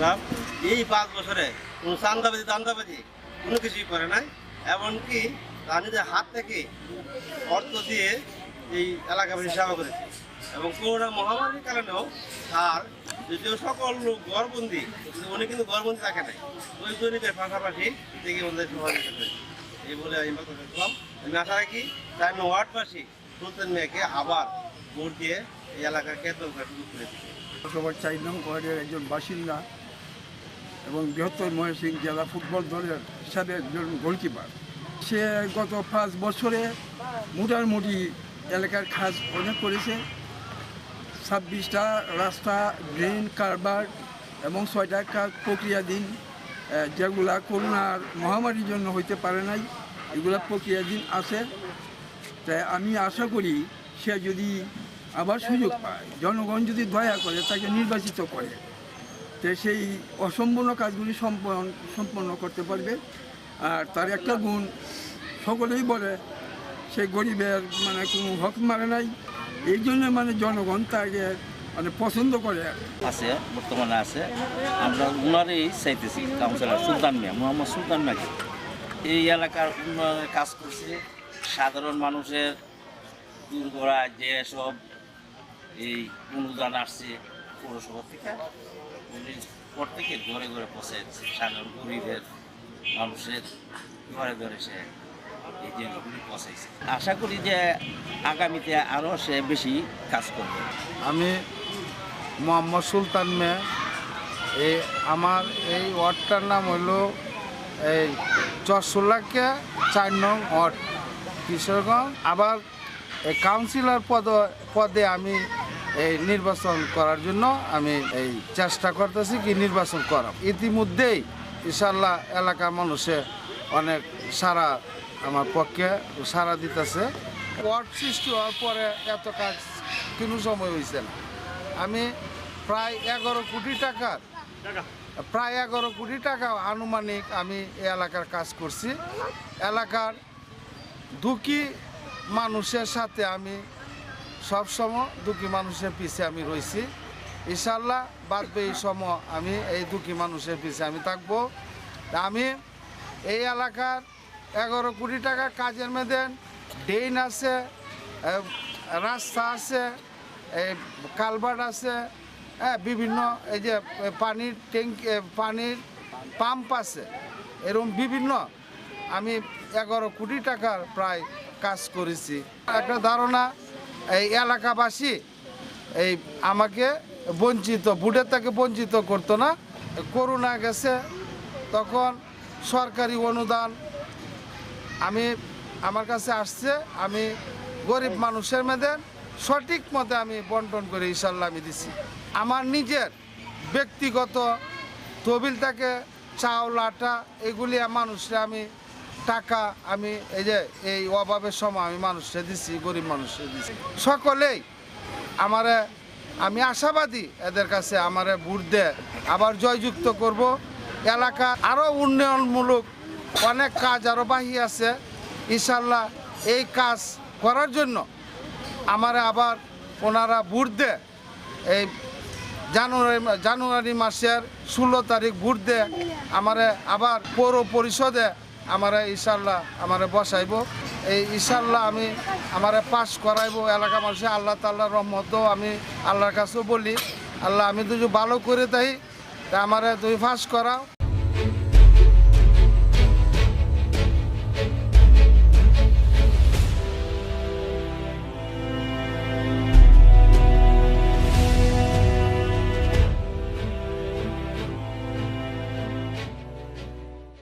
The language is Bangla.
সাহেব, এই পাঁচ বছরে কোনো চান্দাবাজি, দান্দাবাজি কোনো কিছুই করে নাই। এমনকি তার নিজের হাত থেকে অর্থ দিয়ে এই এলাকাবাসী সেবা করেছে। এবং করোনা মহামারীর কারণেও তার যদিও সকল লোক গড়বন্দি উনি কিন্তু গড়বন্দি থাকে নাই। ওই গরিবের পাশাপাশি থেকে ওদের সহযোগিতা করেছে এই বলে আমি বক্তব্য রাখলাম আমি আশা রাখি তাই ওয়ার্ডবাসী সুলতান মেয়েকে আবার ভোট দিয়ে এই এলাকার সুযোগ করে দিচ্ছে চার নং ওয়ার্ডের একজন বাসিন্দা এবং বৃহত্তর ময়মনসিংহ জেলা ফুটবল দলের হিসাবে একজন গোলকিপার। সে গত পাঁচ বছরে মোটামুটি এলাকার কাজ অনেক করেছে। ছাব্বিশটা রাস্তা ড্রেন কারবার এবং ছয়টা কাজ প্রক্রিয়াধীন আহ, যেগুলা করোনার মহামারীর জন্য হইতে পারে নাই এগুলা প্রক্রিয়াধীন আছে। তাই আমি আশা করি সে যদি আবার সুযোগ পায় জনগণ যদি দয়া করে তাকে নির্বাচিত করে তো সেই অসম্পূর্ণ কাজগুলি সম্পন্ন সম্পন্ন করতে পারবে। আর তার একটা গুণ, সকলেই বলে, সে গরিবের মানে কোনো হক মারে নাই। এই জন্য মানে জনগণ তাকে মানে পছন্দ করে। আছে, বর্তমানে আছে। আমরা উনারই চাইতেছি, কাউন্সিলর সুলতান মিয়া, মোহাম্মদ সুলতান মিয়াকে। এই এলাকার উন্নয়নের কাজ করছে। সাধারণ মানুষের দূর করা যে সব এই অনুদান আসছে। পৌরসভা থেকে প্রত্যেকের ঘরে ঘরে পৌঁছাচ্ছে সাধারণ গরিবের, মানুষের ঘরে ঘরে সে এই জিনিসগুলি পৌঁছাইছে। আশা করি যে আগামীতে আরও সে বেশি কাজ করবে। আমি মোহাম্মদ সুলতান মে এই আমার এই ওয়ার্ডটার নাম হলো এই চরসোল্লাকে চার নং ওয়ার্ড, কিশোরগঞ্জ। আবার কাউন্সিলর পদ, পদে আমি এই নির্বাচন করার জন্য আমি এই চেষ্টা করতেছি কি নির্বাচন করা ইতিমধ্যেই ইনশাল্লাহ এলাকার মানুষে অনেক সারা আমার পক্ষে সারা দিতেছে। ওয়ার্ড সৃষ্টি হওয়ার পরে এত কাজ কোনো সময় হয়েছে না। আমি প্রায় এগারো কোটি টাকার, প্রায় এগারো কোটি টাকা আনুমানিক আমি এই এলাকার কাজ করছি। এলাকার দুঃখী মানুষের সাথে আমি সবসময় দুঃখী মানুষের পিছে আমি রয়েছি ইনশাল্লাহ বাদবে এই সময় আমি এই দুঃখী মানুষের পিছে আমি থাকব। আমি এই এলাকার এগারো কোটি টাকা কাজের মেদেন ড্রেন আছে রাস্তা আছে এই কালভার্ট আছে হ্যাঁ বিভিন্ন এই যে পানির ট্যাঙ্ক পানির পাম্প আছে এরকম বিভিন্ন আমি এগারো কোটি টাকার প্রায় কাজ করেছি। একটা ধারণা এই এলাকাবাসী এই আমাকে বঞ্চিত বুটের তাকে বঞ্চিত করতো না। করোনা গেছে, তখন সরকারি অনুদান আমি, আমার কাছে আসছে, আমি গরিব মানুষের মেয়েদের সঠিক মতে আমি বন্টন করে ইনশাল্লাহ আমি দিছি। আমার নিজের ব্যক্তিগত তহবিল থেকে চাউল, আটা এগুলি মানুষরা আমি টাকা আমি এই যে, এই অভাবের সময় আমি মানুষকে দিছি, গরিব মানুষকে দিছি। সকলেই আমার, আমি আশাবাদী এদের কাছে আমারে ভোট দিয়ে আবার জয়যুক্ত করব। এলাকা আরও উন্নয়নমূলক অনেক কাজ আরও বাহি আছে। ইনশাল্লাহ এই কাজ করার জন্য আমার আবার ওনারা ভোট দেয় এই জানুয়ারি জানুয়ারি মাসের ষোলো তারিখ ভোট দেয় আমার আবার পৌর পরিষদে আমারে ইশাল্লাহ আমারে বসাইব। এই ইশাল্লাহ আমি আমারে পাস করাইব এলাকা মানুষের আল্লাহ তাল্লাহ রহমতও আমি আল্লাহর কাছেও বলি, আল্লাহ আমি তুই ভালো করে তাই তা আমারে তুই পাস করাও।